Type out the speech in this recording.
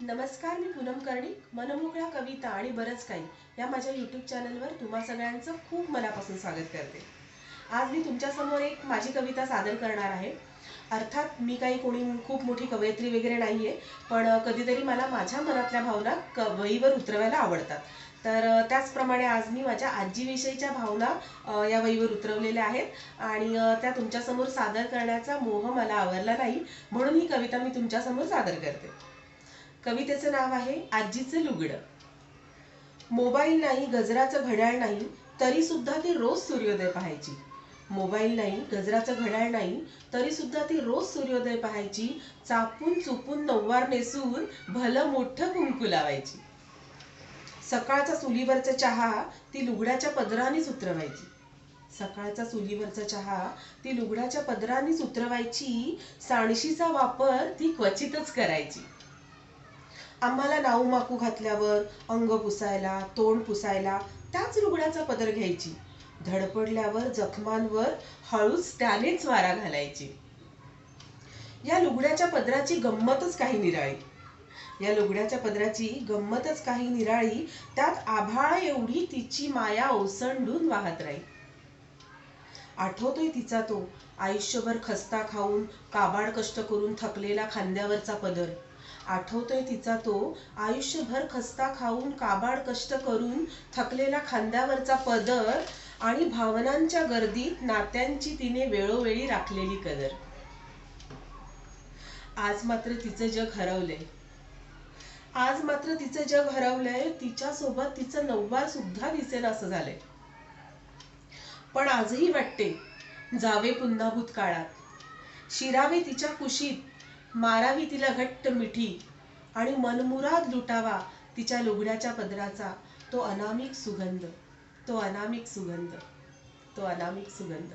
नमस्कार मी पूनम कर्णिक मनमोकळ्या कविता आणि बरंच काही या माझ्या यूट्यूब चॅनलवर तुम्हा सगळ्यांचं खूप मनापासून स्वागत करते. आज मी तुमच्यासमोर एक माझी कविता सादर करणार आहे. अर्थात मी काही कोणी खूप मोठी कवयित्री वगैरे नाही आहे पण कधीतरी मला माझ्या मनातल्या भावना क वहीवर उतरवायला आवडतात. तर त्याचप्रमाणे आज मी माझ्या आजीविषयीच्या भावना या वहीवर उतरवलेल्या आहेत आणि त्या तुमच्यासमोर सादर करण्याचा मोह मला आवरला नाही म्हणून ही कविता मी तुमच्यासमोर सादर करते. कवितेचं नाव आहे आजीचं लुगडं. मोबाईल नाही गजराचं घड्याळ नाही तरी सुद्धा ती रोज सूर्योदय पाहायची. मोबाईल नाही गजराचं घड्याळ नाही तरी सुद्धा ती रोज सूर्योदय पाहायची. चापून चुपून नऊवार नेसून भलं मोठं कुंकू लावायची. सकाळचा चुलीवरचा चहा ती लुगड्याच्या पदरानेच उतरवायची. सकाळचा चुलीवरचा चहा ती लुगड्याच्या पदरानेच उतरवायची. सांडशीचा वापर ती क्वचितच करायची. आम्हाला नाऊ माकू घातल्यावर अंग पुसायला तोंड पुसायला त्याच रुग्णाचा पदर घ्यायची. धडपडल्यावर जखमांवर हळूच त्यानेच वारा घालायची. या लुगड्याच्या पदराची गंमतच काही निराळी. या लुगड्याच्या पदराची गंमतच काही निराळी त्यात आभाळ एवढी तिची माया ओसंडून वाहत राही. आठवतोय तिचा तो आयुष्यभर खस्ता खाऊन काबाड कष्ट करून थकलेला खांद्यावरचा पदर. आठवतोय तिचा तो. आयुष्यभर खस्ता खाऊन काबाड कष्ट करून थकलेला खांद्यावरचा पदर आणि भावनांच्या गर्दीत नात्यांची तिने वेळोवेळी राखलेली कदर. आज मात्र तिचं जग हरवलंय. आज मात्र तिचं जग हरवलंय. तिच्या सोबत तिचं नववार सुद्धा दिसेल असं झालंय. पण आजही वाटते जावे पुन्हा भूतकाळात. शिरावे तिच्या कुशीत मारावी तिला घट्ट मिठी आणि मनमुराद लुटावा तिच्या लुगड्याच्या पदराचा. तो अनामिक सुगंध. तो अनामिक सुगंध. तो अनामिक सुगंध.